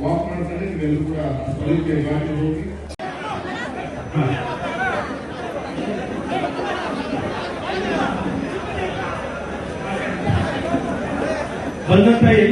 Walk మాట్లాడి వెళ్ళి కూడా స్వలించే కార్యక్రమంలోకి ಬಂದಂತ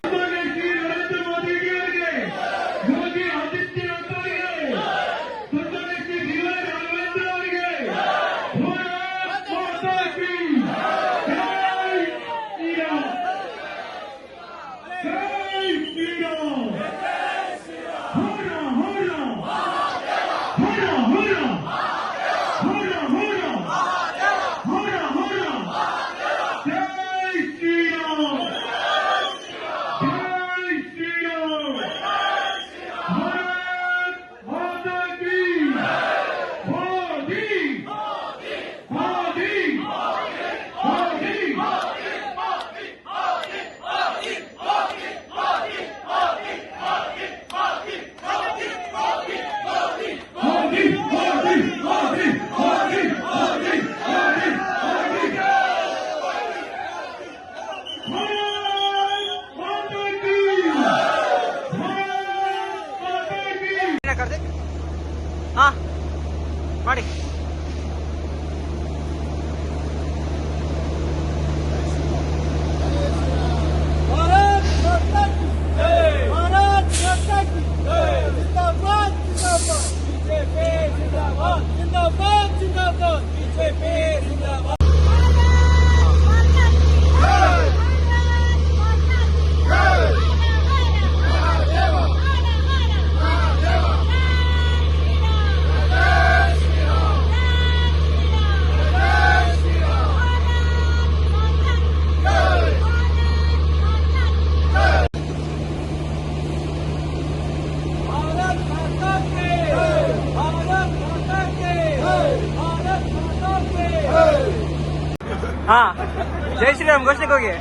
ಮೇಡಮ್ ಘೋಷಣೆಗೆ ಹೋಗಿ.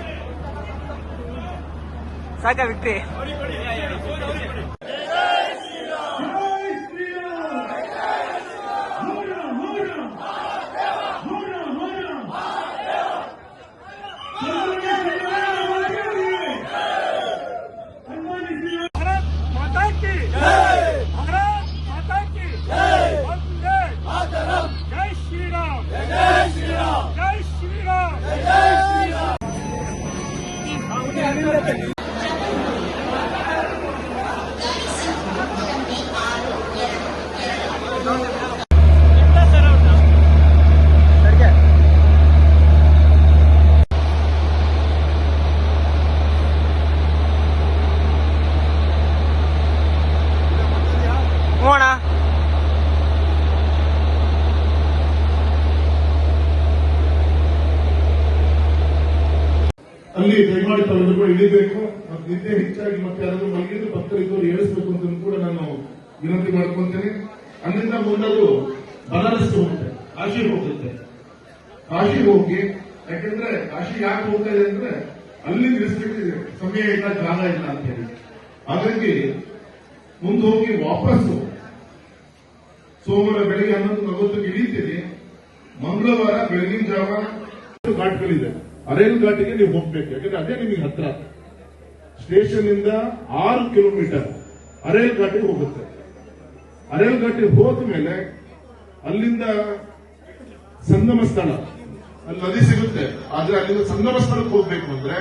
ಸಾಕಾ ವಿಕ್ಟ್ರಿ? ಕಾಶಿ ಹೋಗುತ್ತೆ. ಕಾಶಿ ಹೋಗಿ, ಯಾಕಂದ್ರೆ ಕಾಶಿ ಯಾಕೆ ಹೋಗ್ತಾ ಇದೆ ಅಂದ್ರೆ ಅಲ್ಲಿ ನಿಲ್ಲಿಸ್ಲಿಕ್ಕೆ ಸಮಯ ಇಲ್ಲ, ಜಾಗ ಇಲ್ಲ ಅಂತ ಹೇಳಿ. ಹಾಗಾಗಿ ಮುಂದೆ ಹೋಗಿ ವಾಪಸ್ಸು. ಸೋಮವಾರ ಬೆಳಿಗ್ಗೆ ಹನ್ನೊಂದು ನಲವತ್ತಕ್ಕೆ ಇಳಿತೀನಿ ಮಂಗಳವಾರ ಬೆಳಗಿನ ಜಾವ ಘಾಟ್ಗಳಿದೆ. ಅರೇಲ್ ಘಾಟಿಗೆ ನೀವು ಹೋಗ್ಬೇಕು. ಯಾಕಂದ್ರೆ ಅದೇ ನಿಮಗೆ ಹತ್ರ. ಸ್ಟೇಷನ್ ಇಂದ ಆರು ಕಿಲೋಮೀಟರ್ ಅರೇಲ್ ಘಾಟಿಗೆ ಹೋಗುತ್ತೆ. ಅರೇಲ್ ಘಾಟಿಗೆ ಹೋದ ಮೇಲೆ ಅಲ್ಲಿಂದ ಸಂಗಮ ಸ್ಥಳ. ಅಲ್ಲಿ ನದಿ ಸಿಗುತ್ತೆ. ಆದ್ರೆ ಅಲ್ಲಿಂದ ಸಂಗಮ ಸ್ಥಳಕ್ಕೆ ಹೋಗ್ಬೇಕು ಅಂದ್ರೆ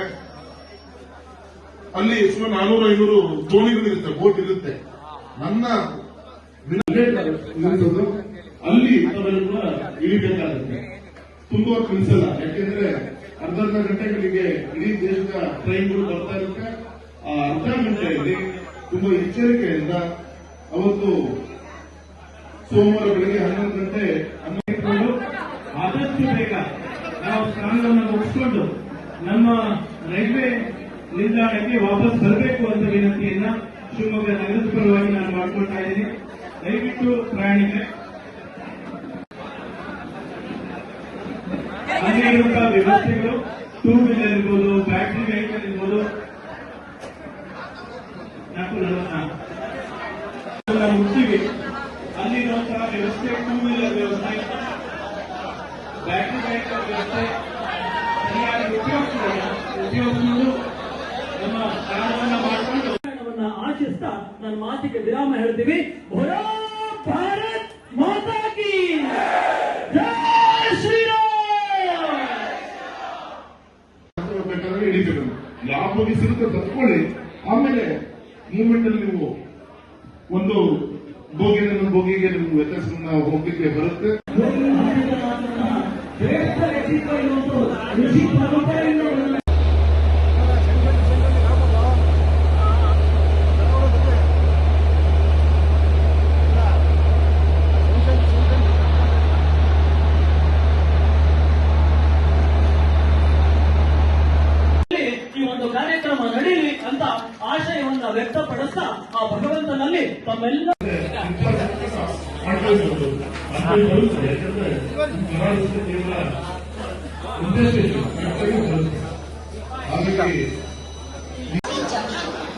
ಅಲ್ಲಿ ಸುಮಾರು ನಾನೂರು ಐನೂರು ದೋಣಿಗಳಿರುತ್ತೆ, ಬೋಟ್ ಇರುತ್ತೆ. ನನ್ನ ಅಲ್ಲಿ ಕೂಡ ಇಳಿಬೇಕಾಗುತ್ತೆ. ತುಂಬಾ ಕನ್ಸಲ್ಲ. ಯಾಕೆಂದ್ರೆ ಅರ್ಧ ಅರ್ಧ ಗಂಟೆಗಳಿಗೆ ಇಡೀ ದೇಶದ ಟ್ರೈನ್ಗಳು ಬರ್ತಾ ಇರುತ್ತೆ. ಆ ಅರ್ಧ ಗಂಟೆಯಲ್ಲಿ ತುಂಬಾ ಎಚ್ಚರಿಕೆಯಿಂದ ಅವತ್ತು ಸೋಮವಾರ ಬೆಳಗ್ಗೆ ಹನ್ನೊಂದು ಗಂಟೆ ಹಮ್ಮಿಕೊಂಡು ಆದಷ್ಟು ಬೇಗ ನಾವು ಸ್ನಾನವನ್ನು ಮುಗಿಸ್ಕೊಂಡು ನಮ್ಮ ರೈಲ್ವೆ ನಿಲ್ದಾಣಕ್ಕೆ ವಾಪಸ್ ಬರಬೇಕು ಅಂತ ವಿನಂತಿಯನ್ನ ಶಿವಮೊಗ್ಗ ನಗರದ ಪರವಾಗಿ ನಾನು ಮಾಡ್ಕೊಳ್ತಾ ಇದ್ದೀನಿ. ದಯವಿಟ್ಟು ಪ್ರಯಾಣಿಕರೇ. ಅಲ್ಲಿರುವಂತಹ ವ್ಯವಸ್ಥೆಗಳು ಟೂ ವೀಲರ್ ಇರ್ಬೋದು ಬ್ಯಾಟ್ರಿ ವೆಹಿಕಲ್ ಇರ್ಬೋದು. ನಾಲ್ಕು ನಲವತ್ನಾಲ್ಕು. ನನ್ನ ಮಾತಿಗೆ ವಿರಾಮ ಹೇಳ್ತೀವಿ. ಭಾರತ್ ಮಾತಾ ಕಿ ಜೈ ಶ್ರೀರಾಮ್. ಬೇಕಾದ್ರೆ ಹಿಡಿತೀವಿ ಯಾವ ಬಗ್ಗೆ ಸಿಗುತ್ತೆ ತತ್ಕೊಳ್ಳಿ. ಆಮೇಲೆ ಮೂವ್ಮೆಂಟ್ ಅಲ್ಲಿ ನೀವು ಒಂದು ಬೋಗಿನ ಬೋಗಿಗೆ ನೀವು ವ್ಯತ್ಯಾಸವನ್ನ ಹೋಗ್ಲಿಕ್ಕೆ ಬರುತ್ತೆ. ಆಶಯವನ್ನ ವ್ಯಕ್ತಪಡಿಸ್ತಾ ಆ ಭಗವಂತನಲ್ಲಿ ತಮ್ಮೆಲ್ಲ ಮಾಡ್ಕೊಳ್ಬೋದು. ಅದು ಬರುತ್ತೆ. ಯಾಕಂದ್ರೆ ಕರ್ನಾಟಕದ ಕೇವಲ ಉದ್ದೇಶ ಇತ್ತು. ಕರೆಕ್ಟಾಗಿ ಬರುತ್ತೆ. ಹಾಗಾಗಿ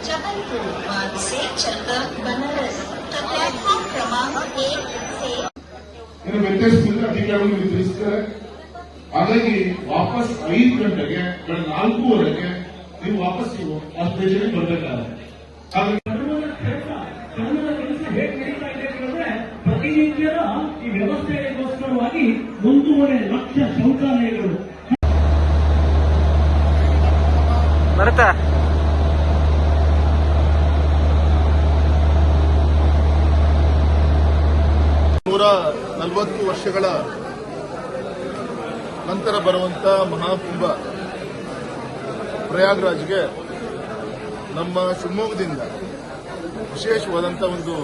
जबलपुर मार्ग से चलकर बनारस का प्लेटफॉर्म क्रमांक एक से ಏನು ವ್ಯತ್ಯಾಸದಿಂದ ಅಧಿಕಾರಿಗಳು ನೀವು ತಿಳಿಸ್ತಾರೆ ಹಾಗಾಗಿ ವಾಪಸ್ ಐದು ಗಂಟೆಗೆ ಬೆಳಗ್ಗೆ ನಾಲ್ಕೂವರೆಗೆ ನೀವು ವಾಪಸ್ ನೀವು ಆ ಬರ್ಬೇಕಾದ್ರೆ. ಕೆಲಸ ಹೇಗೆ ನಡೀತಾ ಇದೆ ಅಂತಂದ್ರೆ ಪ್ರತಿನಿತ್ಯದ ಈ ವ್ಯವಸ್ಥೆಗೋಸ್ಕರವಾಗಿ ಒಂದೂವರೆ ಲಕ್ಷ ಶೌಚಾಲಯಗಳು. ಬರುತ್ತಾ ನೂರ ನಲವತ್ತು ವರ್ಷಗಳ ನಂತರ ಬರುವಂತ ಮಹಾಕುಂಭ. ಪ್ರಯಾಗ್ರಾಜ್ಗೆ ನಮ್ಮ ಶಿವಮೊಗ್ಗದಿಂದ ವಿಶೇಷವಾದಂಥ ಒಂದು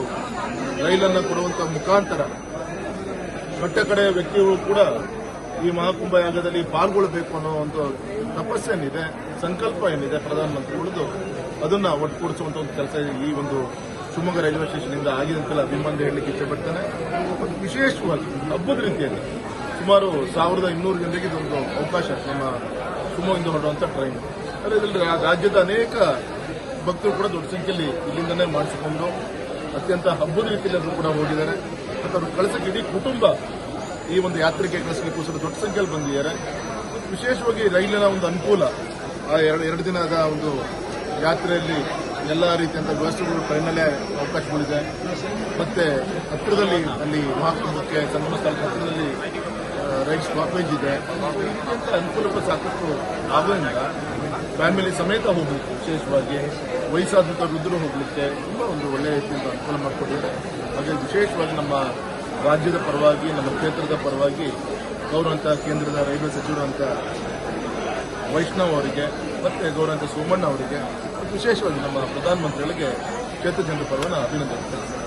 ರೈಲನ್ನು ಕೊಡುವಂತ ಮುಖಾಂತರ ಕಟ್ಟ ಕಡೆಯ ವ್ಯಕ್ತಿಗಳು ಕೂಡ ಈ ಮಹಾಕುಂಭ ಯಾಗದಲ್ಲಿ ಪಾಲ್ಗೊಳ್ಳಬೇಕು ಅನ್ನೋ ಒಂದು ತಪಸ್ಸೇನಿದೆ, ಸಂಕಲ್ಪ ಏನಿದೆ ಪ್ರಧಾನಮಂತ್ರಿಗಳದ್ದು, ಅದನ್ನ ಒಟ್ಟುಗೂಡಿಸುವಂತ ಒಂದು ಕೆಲಸ ಈ ಒಂದು ಶಿವಮೊಗ್ಗ ರೈಲ್ವೆ ಸ್ಟೇಷನ್ ಆಗಿದಂತೆಲ್ಲ ಆಗಿದೆ ಅಂತೆಲ್ಲ ಅಭಿಮಾನ ಹೇಳಲಿಕ್ಕೆ ಇಷ್ಟಪಡ್ತೇನೆ. ಮತ್ತು ವಿಶೇಷವಾಗಿ ಹಬ್ಬದ ರೀತಿಯಲ್ಲಿ ಸುಮಾರು ಸಾವಿರದ ಇನ್ನೂರು ಜನರಿಗೆ ಇದೊಂದು ಅವಕಾಶ ನಮ್ಮ ಶಿವಮೊಗ್ಗದಿಂದ ಹೊರಡುವಂಥ ಟ್ರೈನ್. ಇದರಲ್ಲಿ ರಾಜ್ಯದ ಅನೇಕ ಭಕ್ತರು ಕೂಡ ದೊಡ್ಡ ಸಂಖ್ಯೆಯಲ್ಲಿ ಇಲ್ಲಿಂದನೇ ಮಾಡಿಸಿಕೊಂಡು ಅತ್ಯಂತ ಹಬ್ಬದ ರೀತಿಯಲ್ಲಿ ಕೂಡ ಹೋಗಿದ್ದಾರೆ. ಮತ್ತು ಅವರು ಕಳಿಸಕ್ಕೆ ಇಡೀ ಕುಟುಂಬ ಈ ಒಂದು ಯಾತ್ರೆಗೆ ಕಳಿಸಲಿಕ್ಕೋಸ್ಕರ ದೊಡ್ಡ ಸಂಖ್ಯೆಯಲ್ಲಿ ಬಂದಿದ್ದಾರೆ. ವಿಶೇಷವಾಗಿ ರೈಲಿನ ಒಂದು ಅನುಕೂಲ, ಆ ಎರಡು ಎರಡು ದಿನದ ಒಂದು ಯಾತ್ರೆಯಲ್ಲಿ ಎಲ್ಲ ರೀತಿಯಂತ ವ್ಯವಸ್ಥೆಗಳು ಟ್ರೈನಲ್ಲೇ ಅವಕಾಶಗಳಿದೆ. ಮತ್ತೆ ಹತ್ತಿರದಲ್ಲಿ ಅಲ್ಲಿ ಮಹಾಕುಂಭಕ್ಕೆ ಸಂಗಮ ಸ್ಥಳ ಹತ್ತಿರದಲ್ಲಿ ರೈಲ್ ಸ್ಟಾಪೇಜ್ ಇದೆ. ಈ ರೀತಿಯಂತ ಅನುಕೂಲಗಳು ಸಾಕಷ್ಟು ಆಗೋದ್ರಿಂದ ಫ್ಯಾಮಿಲಿ ಸಮೇತ ಹೋಗ್ಲಿಕ್ಕೆ ವಿಶೇಷವಾಗಿ ವಯಸ್ಸಾದಂಥ ವೃದ್ಧರು ಹೋಗ್ಲಿಕ್ಕೆ ತುಂಬ ಒಂದು ಒಳ್ಳೆಯ ರೀತಿಯಿಂದ ಅನುಕೂಲ ಮಾಡಿಕೊಟ್ಟಿದೆ ಹಾಗೆ ವಿಶೇಷವಾಗಿ ನಮ್ಮ ರಾಜ್ಯದ ಪರವಾಗಿ, ನಮ್ಮ ಕ್ಷೇತ್ರದ ಪರವಾಗಿ ಗೌರವಂತ ಕೇಂದ್ರದ ರೈಲ್ವೆ ಸಚಿವರಂತ ವೈಷ್ಣವ್ ಅವರಿಗೆ, ಮತ್ತೆ ಗೌರವಂತ ಸೋಮಣ್ಣ ಅವರಿಗೆ, ವಿಶೇಷವಾಗಿ ನಮ್ಮ ಪ್ರಧಾನಮಂತ್ರಿಗಳಿಗೆ ಕ್ಷೇತ್ರ ಜನರ ಪರವಾಗಿ ನಾನು ಅಭಿನಂದನೆ